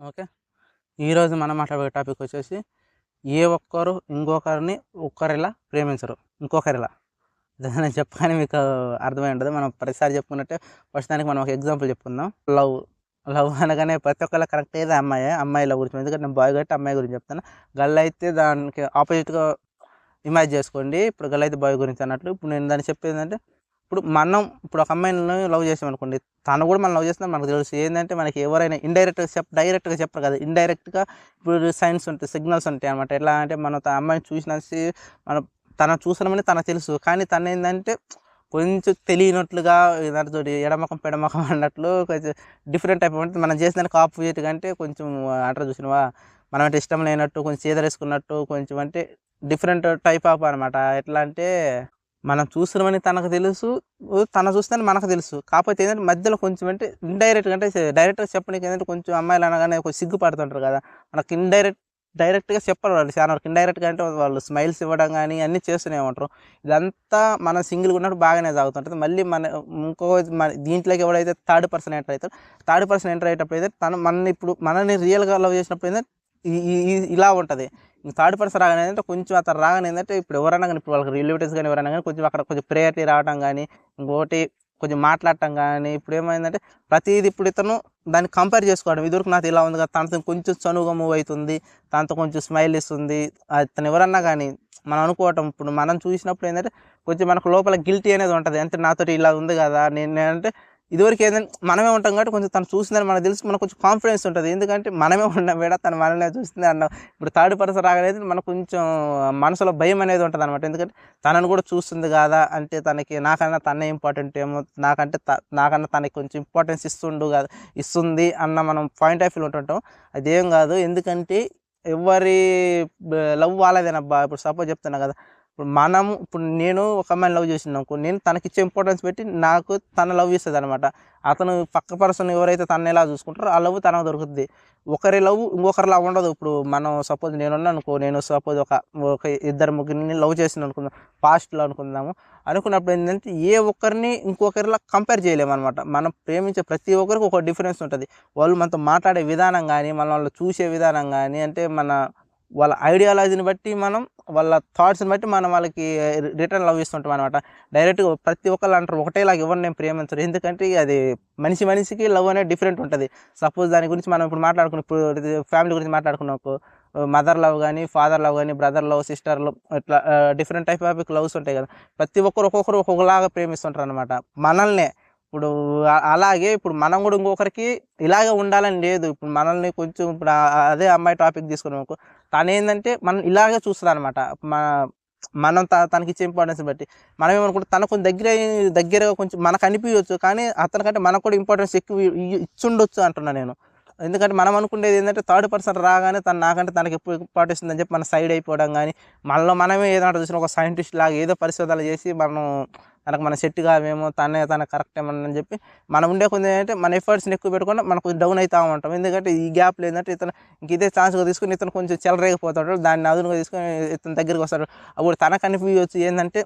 Okay? ఈరోజు మనం మాట్లాడే టాపిక్ వచ్చేసి ఏ ఒక్కరు ఇంకొకరిని ఒక్కరిలా ప్రేమించరు. ఇంకొకరిలా. నేను చెప్పగానే మీకు అర్థమై ఉంటుంది. మనం ప్రతిసారి చెప్పుకున్నట్టే ఫస్ట్ దానికి మనం ఒక ఎగ్జాంపుల్ చెప్పుకుందాం. లవ్. లవ్ అనగానే ప్రతి ఒక్కళ్ళ కరెక్ట్ అయితే అమ్మాయి. అమ్మాయి లవ్ గురించి ఎందుకంటే నేను బాయ్ కాబట్టి అమ్మాయి గురించి చెప్తాను. గర్ల్ అయితే దానికి ఆపోజిట్గా ఇమాజిన్ చేసుకోండి. ఇప్పుడు గర్ల్ అయితే బాయ్ గురించి అన్నట్లు ఇప్పుడు నేను దాన్ని చెప్పేది ఏంటంటే ఇప్పుడు మనం ఇప్పుడు ఒక అమ్మాయిని లవ్ చేసాం అనుకోండి తను కూడా మనం లవ్ చేస్తున్నాం మనకు తెలుసు. ఏంటంటే మనకి ఎవరైనా ఇండైరెక్ట్గా చెప్ డైరెక్ట్గా చెప్పరు కదా. ఇండైరెక్ట్గా ఇప్పుడు సైన్స్ ఉంటాయి సిగ్నల్స్ ఉంటాయి అనమాట ఎట్లా అంటే మనం తన అమ్మాయిని చూసినసి మనం తన చూసినామని తనకు తెలుసు. కానీ తను ఏంటంటే కొంచెం తెలియనట్లుగా దానితో ఎడమకం పెడమకం అన్నట్లు కొంచెం డిఫరెంట్ టైప్ ఉంటుంది. మనం చేసిన దానికి ఆపోజిట్ అంటే కొంచెం అంటారు చూసినవా? మనం అంటే ఇష్టం లేనట్టు కొంచెం చేదరేసుకున్నట్టు కొంచెం అంటే డిఫరెంట్ టైప్ ఆఫ్ అనమాట ఎట్లా అంటే మనం చూస్తున్నామని తనకు తెలుసు తన చూస్తుందని మనకు తెలుసు. కాకపోతే ఏంటంటే మధ్యలో కొంచెం అంటే ఇండైరెక్ట్గా అంటే డైరెక్ట్గా చెప్పడానికి ఏంటంటే కొంచెం అమ్మాయిలు అనగానే కొంచెం సిగ్గుపడుతుంటారు కదా. మనకి ఇండైరెక్ట్ డైరెక్ట్గా చెప్పరు వాళ్ళు. చాలా వరకు ఇండైరెక్ట్గా అంటే వాళ్ళు స్మైల్స్ ఇవ్వడం కానీ అన్నీ చేస్తూనే ఉంటారు. ఇదంతా మనం సింగిల్గా ఉన్నప్పుడు బాగానే సాగుతుంటుంది. మళ్ళీ మన ఇంకో మన దీంట్లోకి ఎవడైతే థర్డ్ పర్సన్ ఎంటర్ అవుతారు థర్డ్ పర్సన్ ఎంటర్ అయ్యేటప్పుడు అయితే తను మనని ఇప్పుడు మనల్ని రియల్గా లవ్ చేసినప్పుడు ఏంటంటే ఇలా ఉంటుంది. థర్డ్ పర్సన్ రాగానే ఏంటంటే కొంచెం అతను రాగానే ఏంటంటే ఇప్పుడు ఎవరైనా కానీ ఇప్పుడు వాళ్ళకి రిలేటివ్స్ కానీ ఎవరైనా కానీ కొంచెం అక్కడ కొంచెం ప్రేయర్టీ రావడం కానీ ఇంకోటి కొంచెం మాట్లాడటం కానీ ఇప్పుడు ఏమైందంటే ప్రతిదీ ఇప్పుడు ఇతను దాన్ని కంపేర్ చేసుకోవడం. ఇదివరకు నాకు ఇలా ఉంది కదా తనతో కొంచెం చనువుగా మూవ్ అవుతుంది తనతో కొంచెం స్మైల్ ఇస్తుంది. అతను ఎవరన్నా కానీ మనం అనుకోవటం ఇప్పుడు మనం చూసినప్పుడు ఏంటంటే కొంచెం మనకు లోపల గిల్టీ అనేది ఉంటుంది. అంటే నాతో ఇలా ఉంది కదా నేను అంటే ఇదివరకు ఏంటంటే మనమే ఉంటాం కాబట్టి కొంచెం తను చూసిందని మనకు తెలిసి మనకు కొంచెం కాన్ఫిడెన్స్ ఉంటుంది. ఎందుకంటే మనమే ఉన్నాం వేడ తను మనల్ని చూస్తుంది అన్న ఇప్పుడు థర్డ్ పర్సన్ రాగలేదు మనకు కొంచెం మనసులో భయం అనేది ఉంటుంది అనమాట ఎందుకంటే తనను కూడా చూస్తుంది కదా అంటే తనకి నాకన్నా తనే ఇంపార్టెంట్ ఏమో నాకంటే త- నాకన్నా తనకి కొంచెం ఇంపార్టెన్స్ ఇస్తుండు కదా ఇస్తుంది అన్న మనం పాయింట్ ఆఫ్ వ్యూ ఉంటుంటాం. అదేం కాదు ఎందుకంటే ఎవరి లవ్ వాళ్ళదేనబ్బా. ఇప్పుడు సపోజ్ చెప్తున్నా కదా ఇప్పుడు మనం ఇప్పుడు నేను ఒక అమ్మాయిని లవ్ చేసిన అనుకో నేను తనకి ఇచ్చే ఇంపార్టెన్స్ పెట్టి నాకు తన లవ్ ఇస్తుంది అనమాట అతను పక్క పర్సన్ ఎవరైతే తను ఎలా చూసుకుంటారో ఆ లవ్ తనకు దొరుకుతుంది ఒకరి లవ్ ఇంకొకరి లవ్ ఉండదు. ఇప్పుడు మనం సపోజ్ నేనున్నా అనుకో నేను సపోజ్ ఒక ఒక ఇద్దరు ముగ్గురిని లవ్ చేసిన అనుకుందాం పాస్ట్లో అనుకుందాము. అనుకున్నప్పుడు ఏంటంటే ఏ ఒక్కరిని ఇంకొకరిలా కంపేర్ చేయలేమన్నమాట. మనం ప్రేమించే ప్రతి ఒక్కరికి ఒక డిఫరెన్స్ ఉంటుంది. వాళ్ళు మనతో మాట్లాడే విధానం కానీ మన వాళ్ళు చూసే విధానం కానీ అంటే మన వాళ్ళ ఐడియాలజీని బట్టి మనం వాళ్ళ థాట్స్ని బట్టి మనం వాళ్ళకి రిటర్న్ లవ్ ఇస్తుంటాం అనమాట డైరెక్ట్గా ప్రతి ఒక్కళ్ళు అంటారు ఒకటేలాగా ఎవరు నేను ప్రేమించరు ఎందుకంటే అది మనిషి మనిషికి లవ్ అనేది డిఫరెంట్ ఉంటుంది. సపోజ్ దాని గురించి మనం ఇప్పుడు మాట్లాడుకున్న ఇప్పుడు ఫ్యామిలీ గురించి మాట్లాడుకున్నప్పుడు మదర్ లవ్ కానీ ఫాదర్ లవ్ కానీ బ్రదర్ లవ్ సిస్టర్ లవ్ ఇట్లా డిఫరెంట్ టైప్ ఆఫ్ లవ్స్ ఉంటాయి కదా. ప్రతి ఒక్కరు ఒక్కొక్కరు ఒక్కొక్కలాగా ప్రేమిస్తుంటారు అనమాట మనల్నే ఇప్పుడు అలాగే ఇప్పుడు మనం కూడా ఇంకొకరికి ఇలాగే ఉండాలని లేదు. ఇప్పుడు మనల్ని కొంచెం ఇప్పుడు అదే అమ్మాయి టాపిక్ తీసుకున్నాం తను ఏంటంటే మనం ఇలాగే చూస్తుంది అనమాట మన మనం త తనకి ఇచ్చే ఇంపార్టెన్స్ బట్టి. మనం ఏమనుకుంటే? తన కొంచెం దగ్గర దగ్గరగా కొంచెం మనకు అనిపించవచ్చు కానీ అతనికంటే మనకు కూడా ఇంపార్టెన్స్ ఎక్కువ ఇచ్చుండొచ్చు అంటున్నా నేను. ఎందుకంటే మనం అనుకునేది ఏంటంటే థర్డ్ పర్సన్ రాగానే తను నాకంటే తనకి ఎప్పుడు ఇంపార్టెన్స్ ఉందని చెప్పి మన సైడ్ అయిపోవడం కానీ మనలో మనమే ఏదైనా చూసిన ఒక సైంటిస్ట్ లాగా ఏదో పరిశోధనలు చేసి మనం తనకు మన సెట్ కావేమో తనే తన కరెక్ట్ ఏమని చెప్పి మనం ఉండే కొంచెం ఏంటంటే మన ఎఫర్ట్స్ని ఎక్కువ పెట్టుకుంటే మనకు డౌన్ అవుతూ ఉంటాం. ఎందుకంటే ఈ గ్యాప్లో ఏంటంటే ఇతను ఇంక ఇదే ఛాన్స్గా తీసుకుని ఇతను కొంచెం చెలరేగిపోతాడు దాన్ని అదునుగా తీసుకొని ఇతని దగ్గరికి వస్తాడు. అప్పుడు తనకు అనిపించవచ్చు ఏంటంటే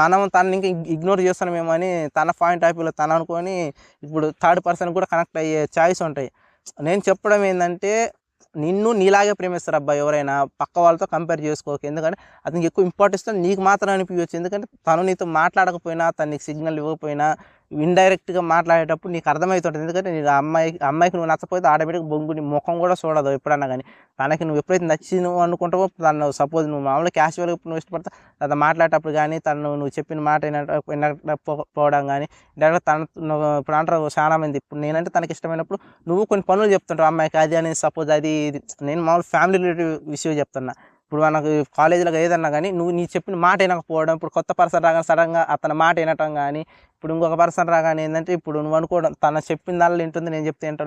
మనం తనని ఇంకా ఇగ్నోర్ చేస్తున్నామేమో అని తన పాయింట్ ఆఫ్ వ్యూలో తను అనుకొని ఇప్పుడు థర్డ్ పర్సన్ కూడా కనెక్ట్ అయ్యే ఛాయిస్ ఉంటాయి. నేను చెప్పడం ఏంటంటే నిన్ను నీలాగే ప్రేమిస్తారు అబ్బాయి ఎవరైనా పక్క వాళ్ళతో కంపేర్ చేసుకోక. ఎందుకంటే అతనికి ఎక్కువ ఇంపార్టెన్స్ నీకు మాత్రం అనిపించవచ్చు ఎందుకంటే తను నీతో మాట్లాడకపోయినా తను నీకు సిగ్నల్ ఇవ్వకపోయినా ఇండైరెక్ట్గా మాట్లాడేటప్పుడు నీకు అర్థమవుతుంటుంది. ఎందుకంటే నీ అమ్మాయి అమ్మాయికి నువ్వు నచ్చపోతే ఆటోమేటిక్ బొంగు నీ ముఖం కూడా చూడదు ఎప్పుడన్నా కానీ. తనకి నువ్వు ఎప్పుడైతే నచ్చి నువ్వు అనుకుంటావో తను సపోజ్ నువ్వు మామూలుగా క్యాషువల్గా నువ్వు ఇష్టపడతా తను మాట్లాడేటప్పుడు కానీ తను నువ్వు చెప్పిన మాట వినకపోవడం కానీ డైరెక్ట్ తన ఇప్పుడు అంటారు చాలా మంది ఇప్పుడు నేనంటే తనకి ఇష్టమైనప్పుడు నువ్వు కొన్ని పనులు చెప్తుంటావు. అమ్మాయికి అది అని సపోజ్ అది ఇది. నేను మామూలు ఫ్యామిలీ రిలేటివ్ విషయం చెప్తున్నా. ఇప్పుడు మనకు కాలేజీలకు ఏదన్నా కానీ నువ్వు నీ చెప్పిన మాట వినకపోవడం ఇప్పుడు కొత్త పర్సన్ రాగానే సడన్గా అతని మాట వినటం కానీ ఇప్పుడు ఇంకొక పర్సన్ రాగానే ఏంటంటే ఇప్పుడు నువ్వు అనుకోవడం తన చెప్పిన దానిలో వింటుంది నేను చెప్తే ఏంటో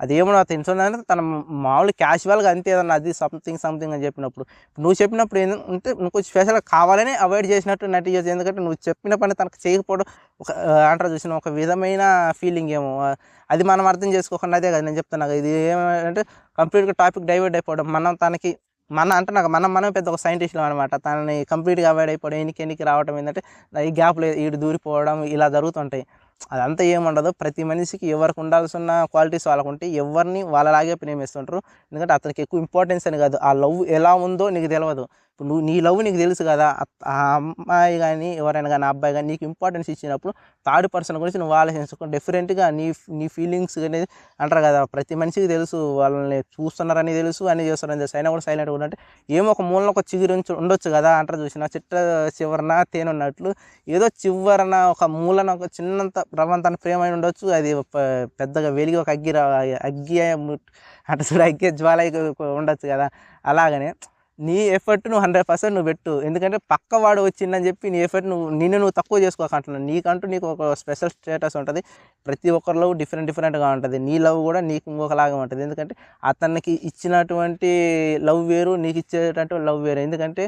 అది ఏమో తెలుసుందంటే తన మామూలు క్యాజువల్గా అంతే ఏదన్నా అది సంథింగ్ సంథింగ్ అని చెప్పినప్పుడు. నువ్వు చెప్పినప్పుడు ఏంటంటే నువ్వు కొంచెం స్పెషల్గా కావాలని అవాయిడ్ చేసినట్టు నటి చేసి ఎందుకంటే నువ్వు చెప్పిన పని తనకు చేయకపోవడం ఒక అంటారు చూసిన ఒక విధమైన ఫీలింగ్ ఏమో. అది మనం అర్థం చేసుకోకుండా అదే కదా నేను చెప్తున్నా ఇది ఏమంటే కంప్లీట్గా టాపిక్ డైవర్ట్ అయిపోవడం మనం తనకి మన అంటే నాకు మనం మనం పెద్ద ఒక సైంటిస్టులు అనమాట తనని కంప్లీట్గా అవాయిడ్ అయిపోవడం ఎనికి ఎనికి రావడం ఏంటంటే ఈ గ్యాప్లు ఈడు దూరిపోవడం ఇలా జరుగుతుంటాయి. అదంతా ఏముండదు. ప్రతి మనిషికి ఎవరికి ఉండాల్సిన క్వాలిటీస్ వాళ్ళకు ఉంటే ఎవరిని వాళ్ళలాగే ప్రేమిస్తుంటారు. ఎందుకంటే అతనికి ఎక్కువ ఇంపార్టెన్స్ అని కాదు. ఆ లవ్ ఎలా ఉందో నీకు తెలియదు ఇప్పుడు నువ్వు నీ లవ్ నీకు తెలుసు కదా ఆ- అమ్మాయి కానీ ఎవరైనా కానీ అబ్బాయి కానీ నీకు ఇంపార్టెన్స్ ఇచ్చినప్పుడు థర్డ్ పర్సన్ గురించి నువ్వు ఆలోచించుకో. డిఫరెంట్గా నీ నీ ఫీలింగ్స్ అనేది అంటారు కదా ప్రతి మనిషికి తెలుసు వాళ్ళని చూస్తున్నారని తెలుసు అని చేస్తారని తెలుసు. అయినా కూడా సైలెంట్గా ఉన్నట్టు ఏమో ఒక మూలన ఒక చిగురు ఉండొచ్చు కదా అంటారు చూసిన. చిట్ట చివరన తేనె ఉన్నట్లు ఏదో చివరన ఒక మూలన ఒక చిన్నంత రవంత ప్రేమ అయి ఉండొచ్చు. అది పెద్దగా వెలిగి ఒక అగ్గి అగ్గి అంటే అగ్గి జ్వాల ఉండొచ్చు కదా. అలాగనే నీ ఎఫర్ట్ నువ్వు హండ్రెడ్ పర్సెంట్ నువ్వు పెట్టు. ఎందుకంటే పక్క వాడు వచ్చిందని చెప్పి నీ ఎఫర్ట్ నువ్వు నిన్ను నువ్వు తక్కువ చేసుకోకంటున్నావు నీకంటూ నీకు ఒక స్పెషల్ స్టేటస్ ఉంటుంది. ప్రతి ఒక్కరి లవ్ డిఫరెంట్ డిఫరెంట్గా ఉంటుంది. నీ లవ్ కూడా నీకు ఇంకొకలాగా ఉంటుంది. ఎందుకంటే అతనికి ఇచ్చినటువంటి లవ్ వేరు నీకు ఇచ్చేటటువంటి లవ్ వేరు. ఎందుకంటే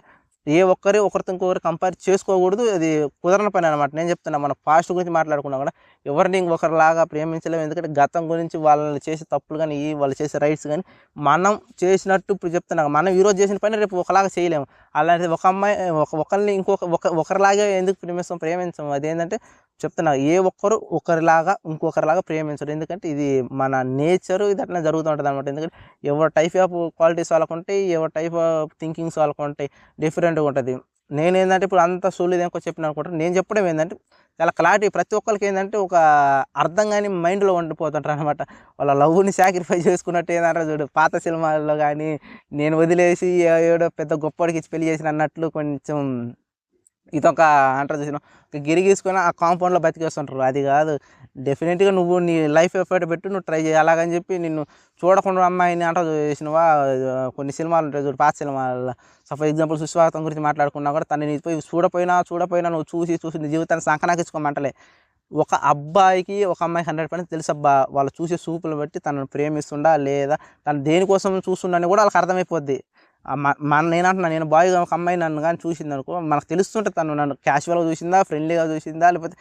ఏ ఒక్కరి ఒకరితో ఇంకొకరు కంపేర్ చేసుకోకూడదు. అది కుదరని పని అనమాట నేను చెప్తున్నా మన పాస్ట్ గురించి మాట్లాడుకున్నా కూడా ఎవరిని ఒకరిలాగా ప్రేమించలేము. ఎందుకంటే గతం గురించి వాళ్ళని చేసే తప్పులు కానీ ఈ వాళ్ళు చేసే రైట్స్ కానీ మనం చేసినట్టు ఇప్పుడు చెప్తున్నా. మనం ఈరోజు చేసిన పని రేపు ఒకలాగా చేయలేము. అలాంటిది ఒక అమ్మాయి ఒక ఒకరిని ఇంకొక ఒక ఒకరిలాగే ఎందుకు ప్రేమిస్తాం ప్రేమించాం అదేంటంటే చెప్తున్నా ఏ ఒక్కరు ఒకరిలాగా ఇంకొకరిలాగా ప్రేమించరు. ఎందుకంటే ఇది మన నేచర్ ఇది అట్లా జరుగుతూ ఉంటుంది అనమాట ఎందుకంటే ఎవరి టైప్ ఆఫ్ క్వాలిటీస్ వాళ్ళకు ఉంటాయి ఎవరి టైప్ ఆఫ్ థింకింగ్స్ వాళ్ళకు ఉంటాయి డిఫరెంట్గా ఉంటుంది. నేను ఏంటంటే ఇప్పుడు అంత సోలిది ఇంకో చెప్పిన అనుకుంటాను నేను చెప్పడం ఏంటంటే చాలా క్లారిటీ ప్రతి ఒక్కరికి ఏంటంటే ఒక అర్థం కానీ మైండ్లో ఉండిపోతుంటారు అనమాట వాళ్ళ లవ్ని సాక్రిఫై చేసుకున్నట్టు ఏంటంటారు చూడు. పాత సినిమాల్లో కానీ నేను వదిలేసి ఏడో పెద్ద గొప్పడికి ఇచ్చి పెళ్ళి చేసిన అన్నట్లు కొంచెం ఇదొక అంటారు చూసిన ఒక గిరి గీసుకొని ఆ కాంపౌండ్లో బతికేస్తుంటారు అది కాదు. డెఫినెట్గా నువ్వు నీ లైఫ్ ఎఫర్ట్ పెట్టి నువ్వు ట్రై చేయి. అలాగని చెప్పి నిన్ను చూడకుండా అమ్మాయిని అంటారు చేసినవా? కొన్ని సినిమాలు ఉంటాయి చూడు పాత సినిమాల. సో ఫర్ ఎగ్జాంపుల్ సుస్వాగతం గురించి మాట్లాడుకున్నా కూడా తనని పోయి చూడపోయినా చూడపోయినా నువ్వు చూసి చూసి నీ జీవితాన్ని సంకనాకించుకోమంటలే. ఒక అబ్బాయికి ఒక అమ్మాయి హండ్రెడ్ పర్సెంట్ తెలుసు అబ్బా వాళ్ళు చూసే సూపులు బట్టి తనను ప్రేమిస్తుండా లేదా తను దేనికోసం చూస్తుండని కూడా వాళ్ళకి అర్థమైపోద్ది. మన నేనంటున్నా నేను బాయ్ ఒక అమ్మాయి నన్ను కానీ చూసింది అనుకో మనకు తెలుస్తుంటుంది తను నన్ను క్యాషువల్గా చూసిందా ఫ్రెండ్లీగా చూసిందా లేకపోతే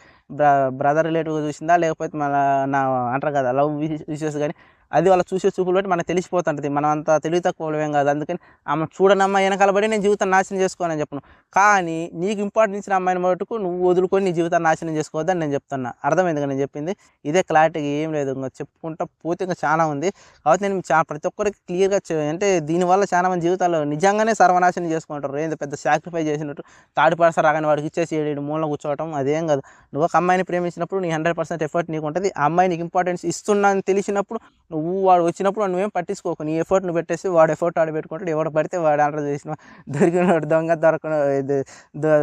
బ్రదర్ రిలేటివ్గా చూసిందా? లేకపోతే మన నా అంటారు కదా లవ్ విషయస్ కానీ అది వాళ్ళ చూసే చూపులు బట్టి మనకు తెలిసిపోతుంటుంది. మనం అంత తెలివి తక్కువ ఏం కాదు. అందుకని ఆమె చూడనమ్మ వెనకాలబడి వెనకాల పడి నేను జీవితం నాశనం చేసుకోనని చెప్పను. కానీ నీకు ఇంపార్టెన్స్ ఇచ్చిన అమ్మాయిని మటుకు నువ్వు వదులుకొని నీ జీవితాన్ని నాశనం చేసుకోవద్దని నేను చెప్తున్నా. అర్థమైంది నేను చెప్పింది? ఇదే క్లారిటీగా ఏం లేదు. ఇంకా చెప్పుకుంటా పోతే ఇంకా చాలా ఉంది. కాబట్టి నేను చా ప్రతి ఒక్కరికి క్లియర్గా అంటే దీనివల్ల చాలా మంది జీవితాలు నిజంగానే సర్వనాశనం చేసుకుంటారు. ఏంది పెద్ద సాక్రిఫైస్ చేసినట్టు తాడి పడస రాగానే వాడికి ఇచ్చేసి ఏడు మూలన కూర్చోవటం అదేం కాదు. నువ్వు అమ్మాయిని ప్రేమించినప్పుడు నీ హండ్రెడ్ పర్సెంట్ ఎఫర్ట్ నీకు ఉంటుంది ఆ అమ్మాయి నీకు ఇంపార్టెన్స్ ఇస్తున్నా అని తెలిసినప్పుడు నువ్వు వాడు వచ్చినప్పుడు నువ్వేం పట్టించుకోకు. నీ ఎఫర్ట్ నువ్వు పెట్టేసి వాడు ఎఫర్ట్ ఆడ పెట్టుకుంటాడు. ఎవడు పడితే వాడు ఆర్డర్ చేసిన దొరికిన దొంగ దొరకను ఇది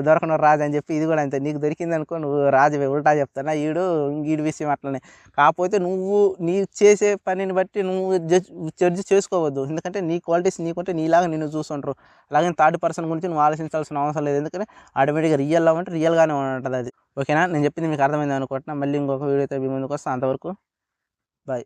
దొరకను రాజు అని చెప్పి ఇది కూడా అంతే. నీకు దొరికింది అనుకో నువ్వు రాజు ఉల్టా చెప్తానా? ఈడు ఈడు విషయం అట్లనే. కాకపోతే నువ్వు నీ చేసే పనిని బట్టి నువ్వు జడ్జ్ జడ్జి చేసుకోవద్దు. ఎందుకంటే నీ క్వాలిటీస్ నీకుంటే నీలాగా నిన్ను చూసుంటారు. అలాగే థర్డ్ పర్సన్ గురించి నువ్వు ఆలోచించాల్సిన అవసరం లేదు. ఎందుకంటే ఆటోమేటిక్గా రియల్ ఉంటే రియల్గానే ఉంటుంది అది. ఓకేనా? నేను చెప్పింది మీకు అర్థమైంది అనుకుంటున్నా. మళ్ళీ ఇంకొక వీడియోతో మీ ముందుకు వస్తాను అంతవరకు బాయ్